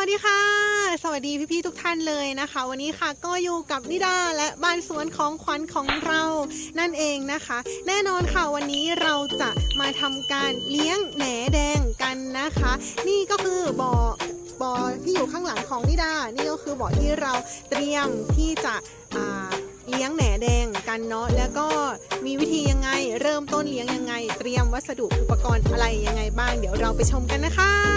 วัสดีค่ะ สวัสดีพี่ๆทุกท่านเลยนะคะ วันนี้ค่ะก็อยู่กับนิดาและบ้านสวนของขวัญของเรานั่นเองนะคะ แน่นอนค่ะวันนี้เราจะมาทำการเลี้ยงแหนแดงกันนะคะ นี่ก็คือบ่อบ่อที่อยู่ข้างหลังของนิดา นี่ก็คือบ่อที่เราเตรียมที่จะเลี้ยงแหนแดงกันเนาะแล้วก็มีวิธียังไง เริ่มต้นเลี้ยงยังไง เตรียมวัสดุอุปกรณ์อะไรยังไงบ้าง เดี๋ยวเราไปชมกันนะคะ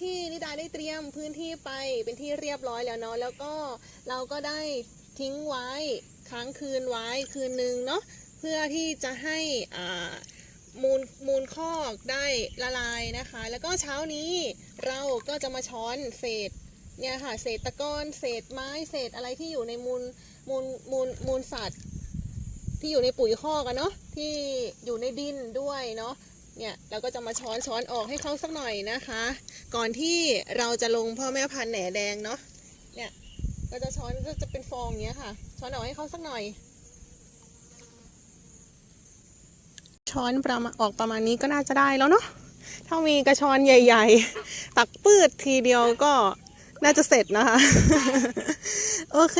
ที่นิดาได้เตรียมพื้นที่ไปเป็นที่เรียบร้อยแล้วเนาะแล้วก็เราก็ได้ทิ้งไว้ค้างคืนไว้คืนนึงเนาะเพื่อที่จะให้อ่ามูลมูลคอกได้ละลายนะคะ แล้วก็เช้านี้เราก็จะมาช้อนเศษเนี่ยค่ะเศษตะกอนเศษไม้เศษอะไรที่อยู่ในมูลมูลมูลมูลสัตว์ ที่อยู่ในปุ๋ยคอกอะเนาะที่อยู่ในดินด้วยเนาะ เนี่ยเราก็จะมาช้อนช้อนออกให้เขาสักหน่อยนะคะ ก่อนที่เราจะลงพ่อแม่พันธุ์แหนแดงเนาะเนี่ยก็จะช้อนก็จะเป็นฟองอย่างเงี้ยค่ะ ช้อนออกให้เขาสักหน่อย ช้อนประมาณออกประมาณนี้ก็น่าจะได้แล้วเนาะถ้ามีกระชอนใหญ่ ๆ ตักปืดทีเดียวก็น่าจะเสร็จนะคะ โอเค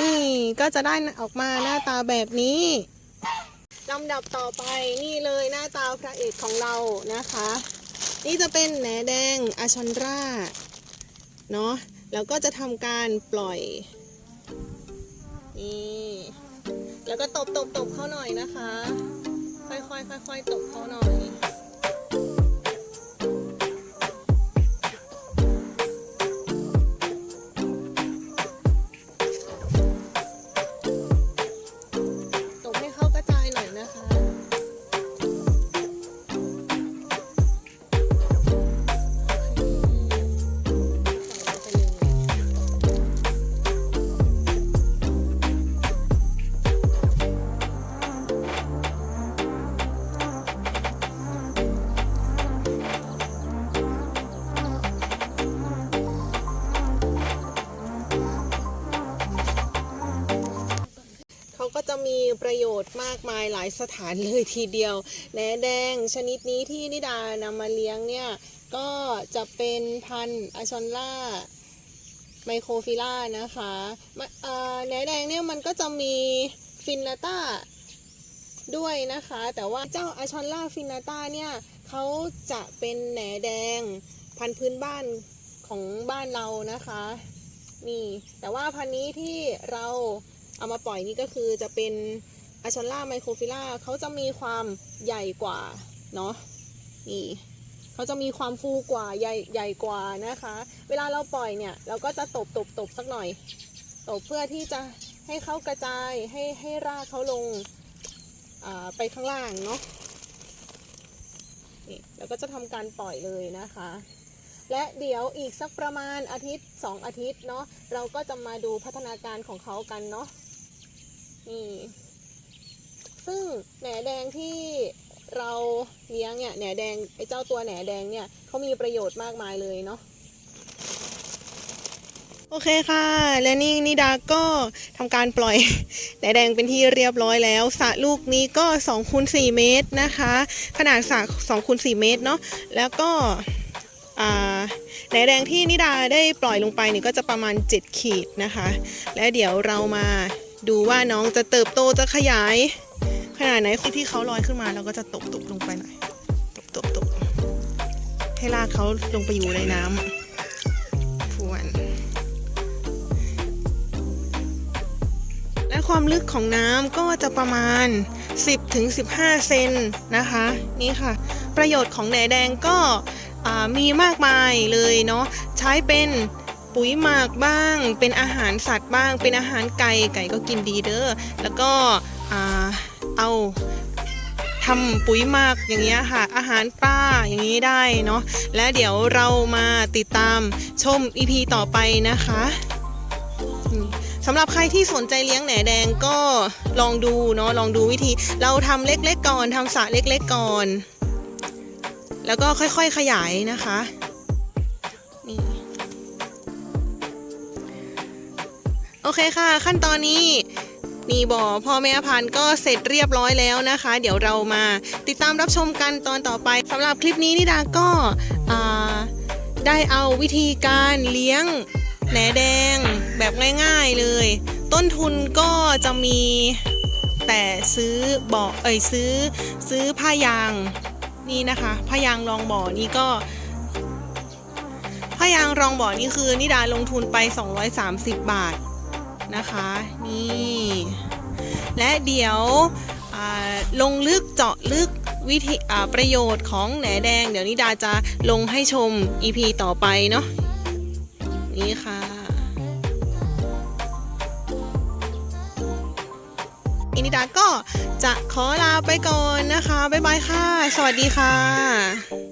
นี่ก็จะได้ออกมาหน้าตาแบบนี้ ลำดับต่อไปนี่เลยหน้าตาพระเอกของเรานะคะ นี่จะเป็นแหนแดงอาชอนราเนาะแล้วก็จะทำการปล่อยนี่แล้วก็ตบตบตบเขาหน่อยนะคะ ค่อยๆค่อยๆตบเขาหน่อย ก็จะมีประโยชน์มากมายหลายสถานเลยทีเดียวแหนแดงชนิดนี้ที่นิดานำมาเลี้ยงเนี่ย ก็จะเป็นพันธุ์อาชอนล่าไมโครฟิล่านะคะแหนแดงเนี่ยมันก็จะมีฟินนาต้าด้วยนะคะ แต่ว่าเจ้าอาชอนล่าฟินนาต้าเนี่ยเขาจะเป็นแหนแดงพันธุ์พื้นบ้านของบ้านเรานะคะ นี่ แต่ว่าพันธุ์นี้ที่เรา เอามาปล่อยนี่ก็คือจะเป็นอาชอนล่าไมโครฟิล่าเขาจะมีความใหญ่กว่าเนาะนี่เขาจะมีความฟูกว่าใหญ่ใหญ่กว่านะคะ เวลาเราปล่อยเนี่ย เราก็จะตบตบตบสักหน่อย ตบเพื่อที่จะให้เขากระจายให้ให้รากเขาลงาไปข้างล่างเนาะนี่แล้วก็จะทำการปล่อยเลยนะคะ และเดี๋ยวอีกสักประมาณอาทิตย์ 2 อาทิตย์เนาะเราก็จะมาดูพัฒนาการของเขากันเนาะ นี่ ซึ่งแหนแดงที่เราเลี้ยงเนี่ยแหนแดงไอ้เจ้าตัวแหนแดงเนี่ยเขามีประโยชน์มากมายเลยเนาะโอเคค่ะ และนี่นิดาก็ทำการปล่อยแหนแดงเป็นที่เรียบร้อยแล้วสระลูกนี้ก็2คูณ4เมตรนะคะ ขนาดสระ2คูณ4เมตรเนาะแล้วก็แหนแดงที่นิดาได้ปล่อยลงไปนี่ก็จะประมาณ 7 ขีดนะคะ และเดี๋ยวเรามา ดูว่าน้องจะเติบโตจะขยาย ขนาดไหนที่เขาลอยขึ้นมาเราก็จะตบตบลงไปหน่อยตบตบตบให้ลากเขาลงไปอยู่ในน้ำพวนและความลึกของน้ำก็จะประมาณ 10ถึง15 เซนนะคะ นี่ค่ะ ประโยชน์ของแหนแดงก็มีมากมายเลยเนาะใช้เป็น ปุ๋ยหมักบ้าง เป็นอาหารสัตว์บ้าง เป็นอาหารไก่ไก่ก็กินดีเด้อแล้วก็เอาทำปุ๋ยหมักอย่างเงี้ยค่ะ อาหารปลาอย่างนี้ได้เนาะและเดี๋ยวเรามาติดตามชม EP ต่อไปนะคะสำหรับใครที่สนใจเลี้ยงแหนแดงก็ลองดูเนาะลองดูวิธี เราทำเล็กๆก่อนทำสระเล็กๆก่อน แล้วก็ค่อยๆขยายนะคะ โอเคค่ะ ขั้นตอนนี้นี่บ่อพ่อแม่พันธุ์ก็เสร็จเรียบร้อยแล้วนะคะ เดี๋ยวเรามาติดตามรับชมกันตอนต่อไปสำหรับคลิปนี้นิดาก็ได้เอาวิธีการเลี้ยงแหนแดงแบบง่าย ๆเลย ต้นทุนก็จะมีแต่ซื้อบ่อเอ้ยซื้อซื้อผ้ายางนี่นะคะผ้ายางรองบ่อนี่ก็ผ้ายางรองบ่อนี่คือนิดาลงทุนไป 230 บาท นะคะ นี่ และเดี๋ยวลงลึกเจาะลึกวิธีประโยชน์ของแหนแดง เดี๋ยวนิดาจะลงให้ชม EP ต่อไปเนาะนี่ค่ะอินิดาก็จะขอลาไปก่อนนะคะ บ๊ายบายค่ะ สวัสดีค่ะ